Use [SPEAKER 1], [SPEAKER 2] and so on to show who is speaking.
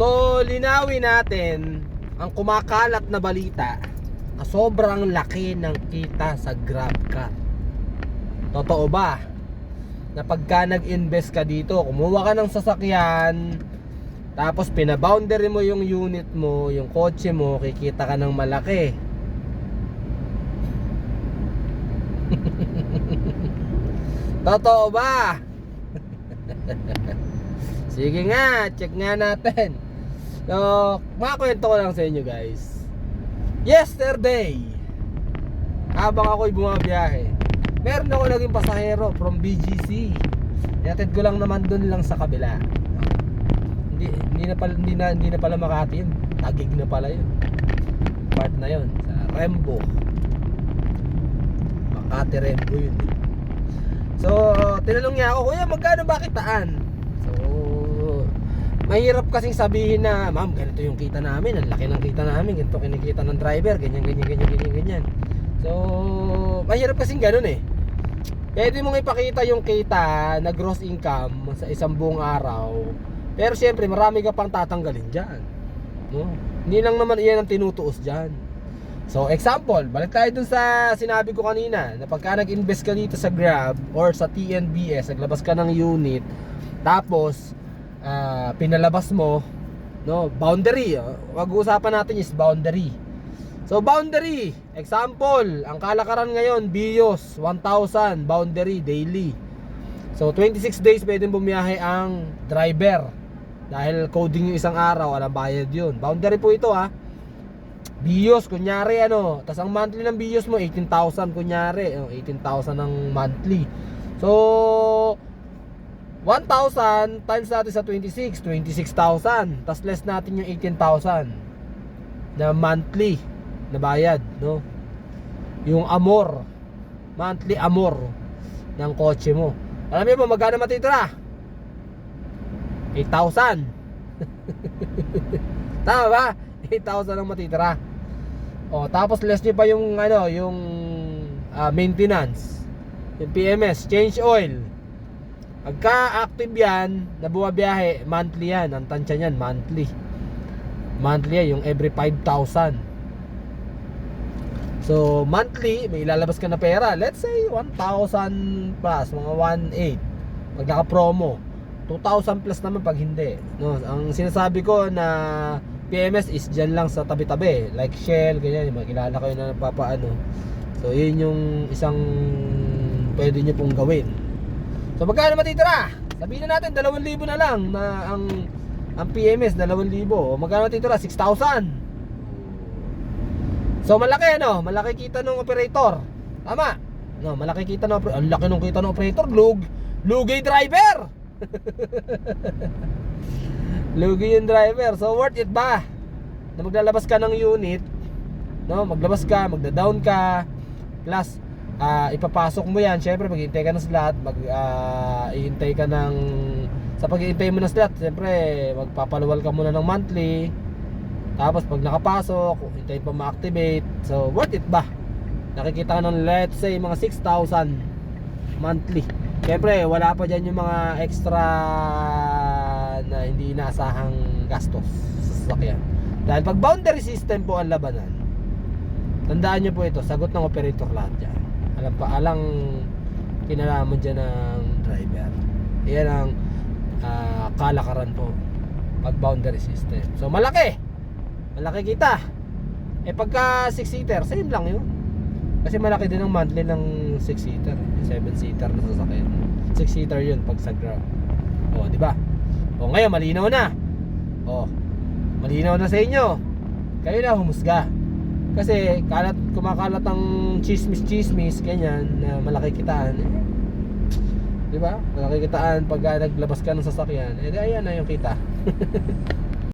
[SPEAKER 1] So, linawin natin ang kumakalat na balita na sobrang laki ng kita sa GrabCar. Totoo ba? Na pagka nag-invest ka dito, kumuha ka ng sasakyan, tapos pinaboundary mo yung unit mo, yung kotse mo, kikita ka ng malaki. Totoo ba? Sige nga, check nga natin. So, makakwento ko lang sa inyo guys. Yesterday, habang ako'y bumabiyahe, meron ako naging pasahero from BGC. Yatid ko lang naman dun lang sa kabila. Hindi, hindi na pala, hindi na, hindi na pala Makati yun. Tagig na pala yun. Part na yun, sa Rembo. Makati Rembo yun. So, tinanong niya ako, Kuya, magkano ba kitaan? Mahirap kasing sabihin na, Ma'am, ganito yung kita namin, ang laki ng kita namin, ganito kinikita ng driver, ganyan, ganyan, ganyan, ganyan, ganyan. So, mahirap kasing ganun eh. Pwede mong ipakita yung kita na gross income sa isang buong araw. Pero syempre, marami ka pang tatanggalin dyan. No? Hindi lang naman iyan ang tinutuos dyan. So, example, balik tayo dun sa sinabi ko kanina na pagka nag-invest ka dito sa Grab or sa TNBS, naglabas ka ng unit, tapos ah, pinalabas mo, no, boundary. oh. Pag-uusapan natin is boundary. So, boundary, example, ang kalakaran ngayon, BIOS, 1,000, boundary, daily. So, 26 days pwedeng bumiyahe ang driver. Dahil coding yung isang araw, alam bayad yun. Boundary po ito ha. BIOS, kunyari ano, tas ang monthly ng BIOS mo 18,000 kunyari, oh, 18,000 ang monthly. So 1,000 times natin sa 26, 26,000. Tas less natin yung 18,000 na monthly na bayad, no? Yung amor, monthly amor ng kotse mo. Alam niyo ba magkano matitira? 8,000. Tama ba? 8,000 ang matitira. O, tapos less nyo pa yung ano, yung ah, maintenance. Yung PMS, change oil. Pagka active yan, na bumabiyahe, monthly yan. Ang tansya niyan, monthly. Monthly yan, yung every 5,000. So, monthly, may ilalabas ka na pera. Let's say, 1,000 plus, mga 1,800. Pag naka-promo. 2,000 plus naman pag hindi. No, ang sinasabi ko na PMS is dyan lang sa tabi-tabi. Like Shell, ganyan. Yung mga kilala kayo na nagpapaano. So, yun yung isang pwede nyo pong gawin. So, magkano matitira? Sabihin na natin, 2,000 na lang na ang ang PMS, 2,000. O, magkano matitira? 6,000. So, malaki ano? Malaki kita ng operator. Tama. No, malaki kita ng. Ang laki ng kita ng operator. Lug, lugay driver. Lugi yung driver. So worth it ba? Na maglalabas ka ng unit, no? Maglabas ka, magda-down ka, plus ah, ipapasok mo 'yan. Syempre maghihintay ka ng slot, mag ah, ihintay ka ng sa paghihintay mo ng slot, syempre magpapaluwal ka muna ng monthly. Tapos pag nakapasok, hintayin pa ma-activate. So worth it ba? Nakikita ka ng let's say mga 6,000 monthly. Siyempre, wala pa dyan yung mga extra na hindi inaasahang gastos sa sasakyan. Dahil pag boundary system po ang labanan, tandaan nyo po ito, sagot ng operator lahat dyan. Alam pa, alang kinalaman dyan ng driver. Yan ang ah, kalakaran po pag boundary system. So, malaki! Malaki kita! Eh, pagka 6-seater, same lang yun. Kasi malaki din ang monthly ng 6-seater, 7-seater na sasakyan. 6-seater yun pag sa Grab. O, di ba? O, ngayon malinaw na. O, malinaw na sa inyo. Kayo na humusga. Kasi kalat kumakalat ang chismis-chismis ganyan na malaki kitaan. Eh, di ba? Malaki kitaan pag ah, naglabas ka ng sasakyan. Eh, ayan na yung kita.